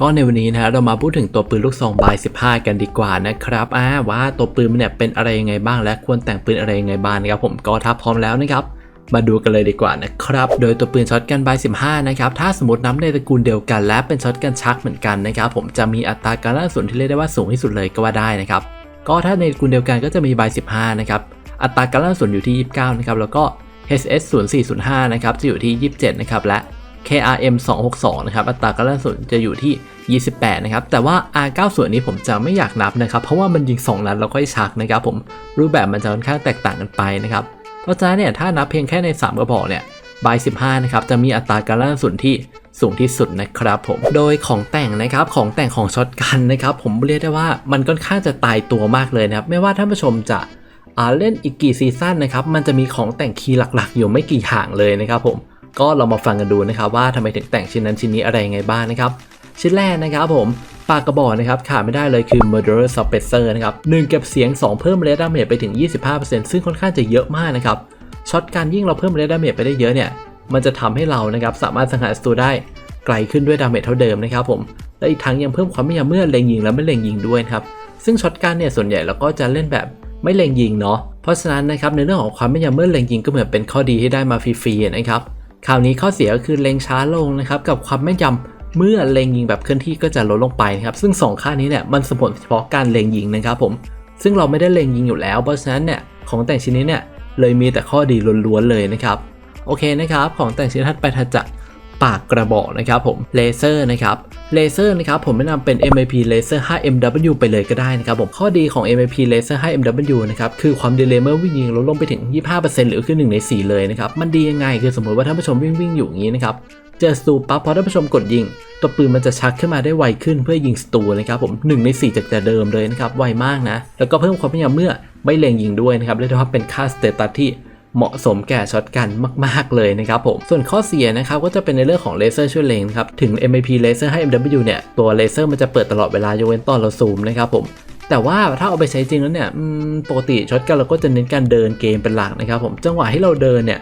ก็ในวันนี้นะฮะเรามาพูดถึงตัวปืนลูกซองบาย15 กันดีกว่านะครับอ่าว่าตัวปืนมันเนี่ยเป็นอะไรยังไงบ้างและควรแต่งปืนอะไรยังไงบ้างนะครับผมก็ถ้าพร้อมแล้วนะครับมาดูกันเลยดีกว่านะครับ โดยตัวปืนช็อตกันบาย15 นะครับ ถ้าสมมตินับในตระกูลเดียวกันและเป็นช็อตกันชักเหมือนกันนะครับ ผมจะมีอัตราการลั่นส่วนที่เรียกได้ว่าสูงที่สุดเลยก็ว่าได้นะครับ ก็ถ้าในตระกูลเดียวกันก็จะมีบาย15 นะครับ อัตราการลั่นส่วนอยู่ที่ 29 นะครับ แล้วก็ HS 0405 นะครับ จะอยู่ที่ 27 นะครับ และ KRM 262นะครับอัตราการลั่นส่วนจะอยู่ที่ 28 นะครับ แต่ว่า R9 ส่วนนี้ผมจะไม่อยากนับนะครับ เพราะว่ามันยิง 2 นัดแล้วก็ชักนะครับผมรูปแบบมันจะค่อนข้างแตกต่างกันไปนะครับ เพราะฉะนั้นเนี่ยถ้านับเพียงแค่ใน 3 กระบอกเนี่ยบาย15 นะครับ จะมีอัตราการลั่นส่วนที่สูงที่สุดนะครับผม โดยของแต่งนะครับ ของแต่งของช็อตกันนะครับ ผมเรียกได้ว่ามันค่อนข้างจะตายตัวมากเลยนะครับ ไม่ว่าท่านผู้ชมจะอ่าเล่นอีกกี่ซีซั่นนะครับ มันจะมีของแต่งคีย์หลักๆ อยู่ไม่กี่อย่างเลยนะครับผม ก็เรามาฟังกันดูนะครับว่าทำไมถึงแต่งชิ้นนั้นชิ้นนี้อะไรยังไงบ้างนะครับ ชิ้นแรกนะครับผมปากกระบอกนะครับขาดไม่ได้เลยคือ Murderer Suppressor นะครับหนึ่งเก็บเสียง 2 เพิ่ม Red Damage ไปถึง 25%ซึ่งค่อนข้างจะเยอะมากนะครับช็อตการยิ่งเราเพิ่ม Red Damage ไปได้เยอะเนี่ยมันจะทำให้เรานะครับสามารถสังหารศัตรูได้ไกลขึ้นด้วยดาเมจเท่าเดิมนะครับผมและอีกทั้งยังเพิ่มความไม่ยำเมื่อเล็งยิงและไม่เล็งยิงด้วยครับซึ่งช็อตการเนี่ยส่วนใหญ่เราก็จะเล่นแบบไม่เล็งยิงเนาะเพราะฉะนั้นนะครับในเรื่องของความไม่ยำเมื่อเล็งยิงก็เหมือนเป็นข้อดีที่ได้มาฟรีๆนะครับ คราวนี้ข้อเสียก็คือเล็งช้าลงนะครับกับความแม่นยำเมื่อเล็งยิงแบบเคลื่อนที่ก็จะลดลงไปนะครับซึ่งสองค่านี้เนี่ยมันสมผลเฉพาะการเล็งยิงนะครับผมซึ่งเราไม่ได้เล็งยิงอยู่แล้ว เพราะฉะนั้นเนี่ยของแต่งชิ้นนี้เนี่ยเลยมีแต่ข้อดีล้วนๆเลยนะครับโอเคนะครับของแต่งชิ้นถัดไปถัดจาก ปากกระบอกนะครับผมเลเซอร์นะครับเลเซอร์นะครับผมแนะนำเป็น MIP Laser 5MW ไปเลยก็ได้นะครับผมข้อดีของ MIP Laser 5MW นะครับคือความดีเลย์เมื่อวิ่งยิงลดลงไปถึง 25%หรือคือ1ใน 4 เลยนะครับมันดียังไงคือสมมติว่าท่านผู้ชมวิ่งวิ่งอยู่อย่างนี้นะครับเจอสตูปั๊บพอท่านผู้ชมกดยิงตัวปืนมันจะชักขึ้นมาได้ไวขึ้นเพื่อยิงสตูนะครับผม1ใน 4 จากแต่เดิมเลยนะครับไวมากนะแล้วก็เพิ่มความพยายามเมื่อไม่เล็งยิงด้วยนะครับเรียกได้ว่าเป็นค่าสเตตัสที่ เหมาะสมแก่ช็อตกันมาก ๆ เลยนะครับผม ส่วนข้อเสียนะครับก็จะเป็นในเรื่องของเลเซอร์ช่วยเล็งครับ ถึง MIP Laser ให้ MW เนี่ย ตัวเลเซอร์มันจะเปิดตลอดเวลายกเว้นตอนเราซูมนะครับผมแต่ว่าถ้าเอาไปใช้จริงแล้วเนี่ยปกติช็อตกันเราก็จะเน้นการเดินเกมเป็นหลักนะครับผมจังหวะที่เราเดินเนี่ย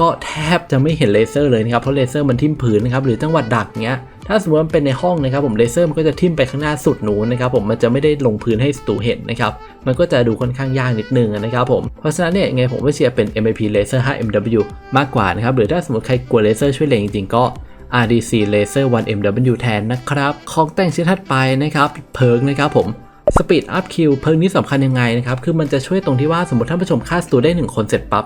ก็แทบจะไม่เห็นเลเซอร์เลยนะครับเพราะเลเซอร์มันทิ่มผืนนะครับหรือจังหวะดักเงี้ย ถ้าสมมติมันเป็นในห้องนะครับผมเลเซอร์มันก็จะทิ่มไปข้างหน้าสุดหนูนะครับผมมันจะไม่ได้ลงพื้นให้ศัตรูเห็นนะครับมันก็จะดูค่อนข้างยากนิดนึงนะครับผมเพราะฉะนั้นเนี่ยยังไงผมก็เชียร์เป็น MIP Laser 5MW มากกว่านะครับหรือถ้าสมมติใครกลัวเลเซอร์ช่วยเลงจริงๆก็ RDC Laser 1MW แทนนะครับของแต่งชิ้นถัดไปนะครับเพิร์กนะครับผม Speed Up Kill เพิร์กนี้สำคัญยังไงนะครับคือมันจะช่วยตรงที่ว่าสมมติท่านผู้ชมฆ่าศัตรูได้ 1 คนเสร็จปั๊บ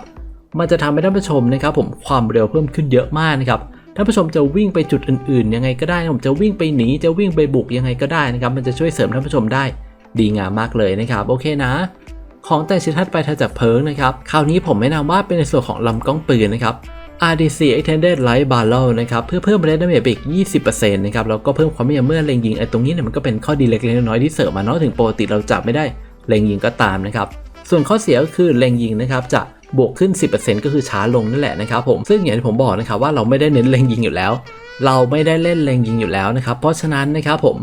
มันจะทำให้ท่านผู้ชมนะครับผมความเร็วเพิ่มขึ้นเยอะมากนะครับ ท่านผู้ชมจะวิ่งไปจุดอื่นๆ ยังไงก็ได้ผมจะวิ่งไปหนีจะวิ่งไปบุกยังไงก็ได้นะครับ มันจะช่วยเสริมท่านผู้ชมได้ ดีงามมากเลยนะครับ โอเคนะ ของแต่งชิ้นถัดไปถัดจากเพิร์กนะครับ คราวนี้ผมแนะนำว่าเป็นในส่วนของลำกล้องปืนนะครับ RDC Extended Light Barrel นะครับ เพื่อเพิ่มเรดาเมจไปอีก 20%นะครับ แล้วก็เพิ่มความแม่นเมื่อเล็งยิงไอ้ตรงนี้เนี่ยมันก็เป็นข้อดีเล็กๆน้อยๆที่เสริมมาเนาะถึงปกติเราจับไม่ได้เล็งยิงก็ตามนะครับส่วนข้อเสียก็คือเล็งยิงนะครับจะ บวกขึ้น 10%ก็คือช้าลงนั่นแหละนะครับผมซึ่งอย่างที่ผมบอกนะครับว่าเราไม่ได้เน้นเล็งยิงอยู่แล้ว เราไม่ได้เล่นเล็งยิงอยู่แล้วนะครับเพราะฉะนั้นนะครับผม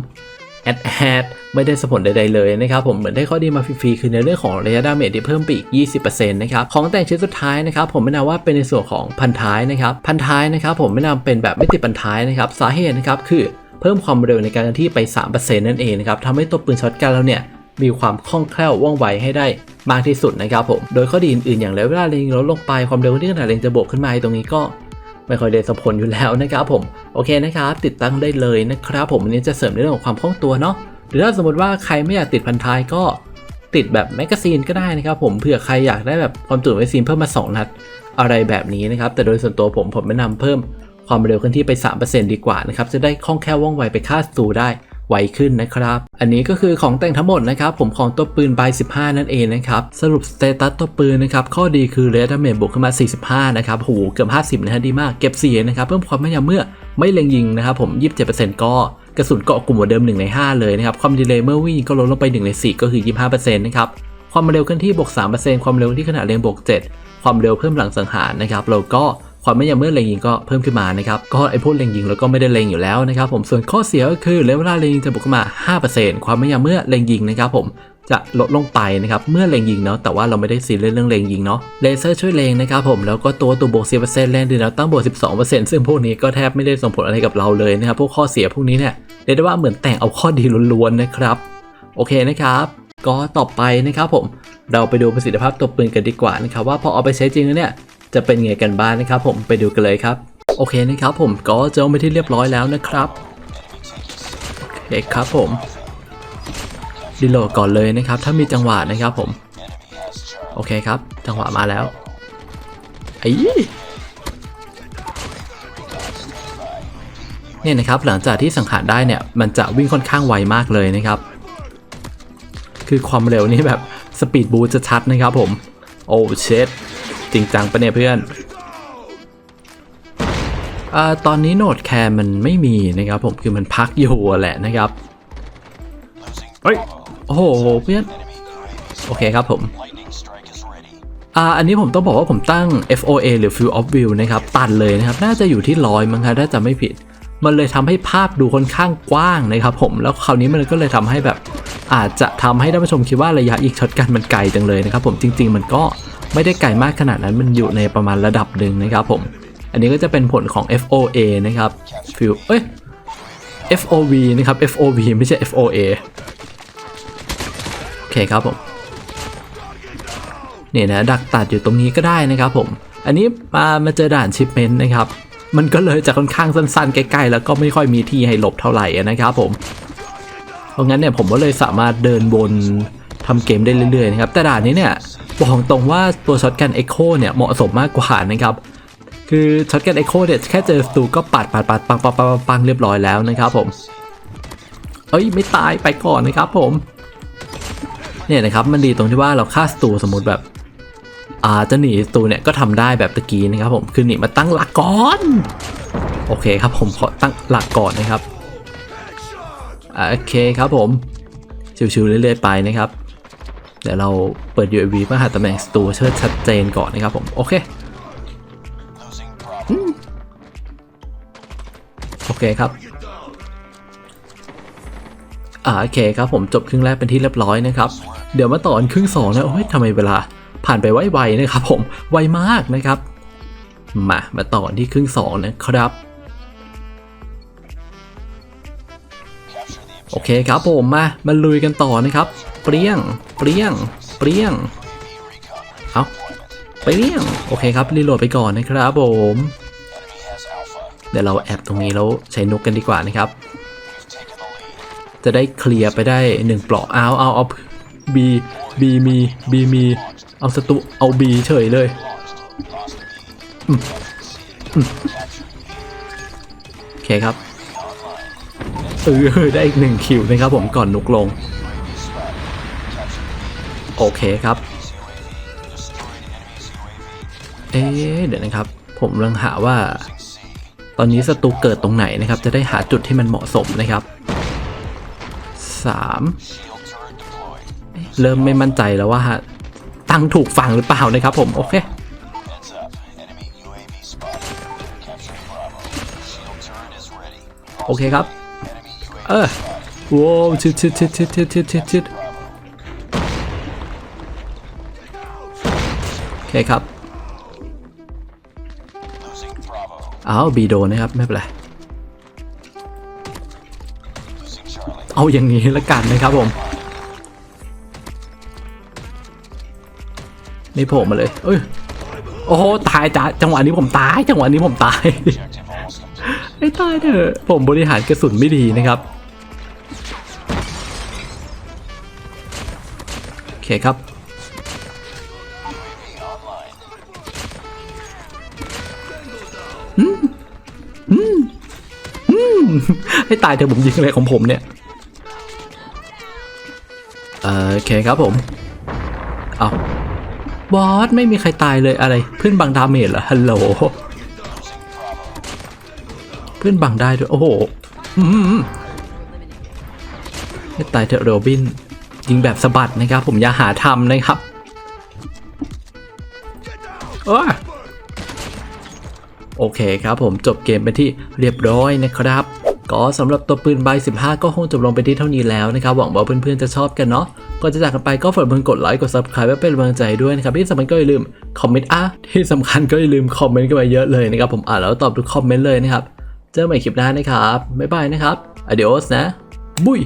แอดแอดไม่ได้สผลใดๆเลยนะครับผมเหมือนได้ข้อดีมาฟรีๆคือในเรื่องของระยะดาเมจที่เพิ่มไปอีก 20%นะครับของแต่งชิ้นสุดท้ายนะครับผมไม่นำว่าเป็นในส่วนของพันท้ายนะครับพันท้ายนะครับผมไม่นำเป็นแบบไม่ติดพันท้ายนะครับสาเหตุนะครับคือเพิ่มความเร็วในการที่ไป 3%นั่นเองนะครับทำให้ตัวปืนช็อตกันเราเนี่ย มีความคล่องแคล่วว่องไวให้ได้มากที่สุดนะครับผม โดยข้อดีอื่นๆอย่างเวลาเล็งลดลงไปความเร็วที่ขนาดเล็งจะบวกขึ้นมาตรงนี้ก็ไม่ค่อยได้สมผลอยู่แล้วนะครับผม โอเคนะครับ ติดตั้งได้เลยนะครับผมอันนี้จะเสริมในเรื่องของความคล่องตัวเนาะ หรือถ้าสมมติว่าใครไม่อยากติดพันท้ายก็ติดแบบแมกกาซีนก็ได้นะครับผม เผื่อใครอยากได้แบบความจุแมกกาซีนเพิ่มมา 2 นัดอะไรแบบนี้นะครับ แต่โดยส่วนตัวผมผมแนะนำเพิ่มความเร็วเคลื่อนที่ไป 3%ดีกว่านะครับ จะได้คล่องแคล่วว่องไวไปฆ่าศัตรูได้ ไวขึ้นนะครับ อันนี้ก็คือของแต่งทั้งหมดนะครับผมของตัวปืนใบ15 นั่นเองนะครับสรุปสเตตัสตัวปืนนะครับข้อดีคือเรดาเมจบวกขึ้นมา 45 นะครับโหเกือบ 50 นะฮะดีมากเก็บเสียนะครับเพิ่มความแม่นยำเมื่อไม่เล็งยิงนะครับผม 27%ก็กระสุนเกาะกลุ่มหัวเดิม 1 ใน 5 เลยนะครับ ความดีเลย์เมื่อวิ่งก็ลดลงไป 1 ใน 4 ก็คือ 25%นะครับ ความเร็วเคลื่อนที่บวก 3%ความเร็วที่ขณะเล็งบวก 7 ความเร็วเพิ่มหลังสังหารนะครับแล้วก็ ความไม่ยำเมื่อเล็งยิงก็เพิ่มขึ้นมานะครับก็ไอพวกเล็งยิงแล้วก็ไม่ได้เล็งอยู่แล้วนะครับผมส่วนข้อเสียก็คือเลเวลาเล็งยิงจะบวกขึ้นมา 5%ความไม่ยำเมื่อเล็งยิงนะครับผมจะลดลงไปนะครับเมื่อเล็งยิงเนาะแต่ว่าเราไม่ได้ซีเรียสเรื่องเล็งยิงเนาะเลเซอร์ช่วยเล็งนะครับผมแล้วก็ตัวตัวบวก 10%แรงดีแล้วตั้งบวก 12%ซึ่งพวกนี้ก็แทบไม่ได้ส่งผลอะไรกับเราเลยนะครับพวกข้อเสียพวกนี้เนี่ยเรียกได้ว่าเหมือนแต่งเอาข้อดีล้วนๆนะครับโอเคนะครับก็ต่อไปนะครับผมเราไปดูประสิทธิภาพตัวปืนกันดีกว่านะครับว่าพอเอาไปใช้จริงแล้วเนี่ย จะเป็นไงกันบ้างนะครับผมไปดูกันเลยครับ โอเคนะครับผมก็เจอไปที่เรียบร้อยแล้วนะครับโอเคครับผมรีโหลดก่อนเลยนะครับ ถ้ามีจังหวะนะครับผม โอเคครับ จังหวะมาแล้วไอ้เนี่ยนะครับหลังจากที่สังหารได้เนี่ยมันจะวิ่งค่อนข้างไวมากเลยนะครับ คือความเร็วนี่แบบสปีดบูจะชัดนะครับผม โอ้เชด จริงจังปะเนี่ยเพื่อนอาตอนนี้โหนดแคร์มันไม่มีนะครับผมคือมันพักอยู่แหละนะครับ เฮ้ย โอ้โหเพื่อน โอเคครับผมอ่าอันนี้ผมต้องบอกว่าผมตั้ง FOA หรือ Field of View นะครับ ตันเลยนะครับ น่าจะอยู่ที่ร้อยมั้งครับถ้าจะไม่ผิด มันเลยทำให้ภาพดูค่อนข้างกว้างนะครับผม แล้วคราวนี้มันก็เลยทำให้แบบ อาจจะทำให้ท่านผู้ชมคิดว่าระยะอีกช็อตกันมันไกลจังเลยนะครับผมจริง ๆ มันก็ ไม่ได้ไกลมากขนาดนั้นมันอยู่ในประมาณระดับหนึ่งนะครับผม อันนี้ก็จะเป็นผลของ FOA นะครับ Field เอ้ย FOV นะครับ FOV ไม่ใช่ FOA โอเคครับผมเนี่ยนะดักตัดอยู่ตรงนี้ก็ได้นะครับผม อันนี้มามาเจอด่านชิปเมนต์นะครับ มันก็เลยจะค่อนข้างสั้นๆใกล้ๆแล้วก็ไม่ค่อยมีที่ให้หลบเท่าไหร่นะครับผม เพราะงั้นเนี่ยผมก็เลยสามารถเดินบน ทำเกมได้เรื่อยๆนะครับแต่ด่านนี้เนี่ยบอกตรงว่าตัวช็อตกันเอ็กโคเนี่ยเหมาะสมมากกว่านะครับคือช็อตกันเอ็กโคเนี่ยแค่เจอศัตรูก็ปัดปัดปัดปังปังปังปังเรียบร้อยแล้วนะครับผมเอ้ยไม่ตายไปก่อนนะครับผมเนี่ยนะครับมันดีตรงที่ว่าเราฆ่าศัตรูสมมติแบบอ่าจะหนีศัตรูเนี่ยก็ทำได้แบบตะกี้นะครับผมคือหนีมาตั้งหลักก่อนโอเคครับผมขอตั้งหลักก่อนนะครับโอเคครับผมชิวๆเรื่อยๆไปนะครับ เดี๋ยวเราเปิด UAV เพื่อหาตำแหน่งศัตรูเชิดชัดเจนก่อนนะครับผม โอเคโอเคครับอ่าโอเคครับผมจบครึ่งแรกเป็นที่เรียบร้อยนะครับ เดี๋ยวมาต่อนครึ่งสองนะโอ้ยทำไมเวลาผ่านไปไวๆนะครับผมไวมากนะครับ มามาต่อนที่ครึ่งสองนะครับโอเคครับผมมามาลุยกันต่อนะครับ เปรี้ยง เปรี้ยง เปรี้ยง เอาเปรี้ยง โอเคครับ รีโหลดไปก่อนนะครับผม เดี๋ยวเราแอบตรงนี้แล้วใช้นกกันดีกว่านะครับ จะได้เคลียร์ไปได้หนึ่งปลอกเอาเอาเอาบีบีมีบีมี เอาสตุเอาบีเฉยเลยโอเคครับเออได้อีกหนึ่งคิวนะครับผมก่อนนุกลง โอเคครับ เอ๊เดี๋ยวนะครับ ผมกำลังหาว่า ตอนนี้ศัตรูเกิดตรงไหนนะครับ จะได้หาจุดที่มันเหมาะสมนะครับสามเริ่มไม่มั่นใจแล้วว่าตั้งถูกฝั่งหรือเปล่านะครับผม โอเคโอเคครับ เออโว้วชิดชิดชิดชิดชิดชิด เคครับอ้าวบีโดนนะครับ ไม่เป็นไร เอาอย่างนี้ละกันนะครับผมนี่โผล่มาเลย เอ้ย โอ้โห ตายจ้าจังหวะนี้ผมตาย จังหวะนี้ผมตาย ไม่ตายเถอะ ผมบริหารกระสุนไม่ดีนะครับ โอเคครับ ให้ตายเถอะผมยิงอะไรของผมเนี่ยเออโอเคครับผม เอาบอสไม่มีใครตายเลยอะไร เพื่อนบังดาเมจเหรอฮัลโหลเพื่อนบังได้ด้วย โอ้โหให้ตายเถอะโรบิน ยิงแบบสะบัดนะครับ ผมอย่าหาทำนะครับโอ้โอเคครับผมจบเกมไปนที่เรียบร้อยนะครับ ก็สำหรับตัวปืนใบ 15 ก็คงจบลงไปที่เท่านี้แล้วนะครับ หวังว่าเพื่อนๆจะชอบกันเนาะก่อนจะจากกันไปก็ฝากเพื่อนกดไลค์กด subscribe ไว้เป็นกำลังใจด้วยนะครับ ที่สำคัญก็อย่าลืมคอมเมนต์อะที่สำคัญก็อย่าลืมคอมเมนต์กันมาเยอะเลยนะครับ ผมอ่านแล้วตอบทุกคอมเมนต์เลยนะครับ เจอกันใหม่คลิปหน้านะครับบ๊ายบายนะครับอเดียสนะบุย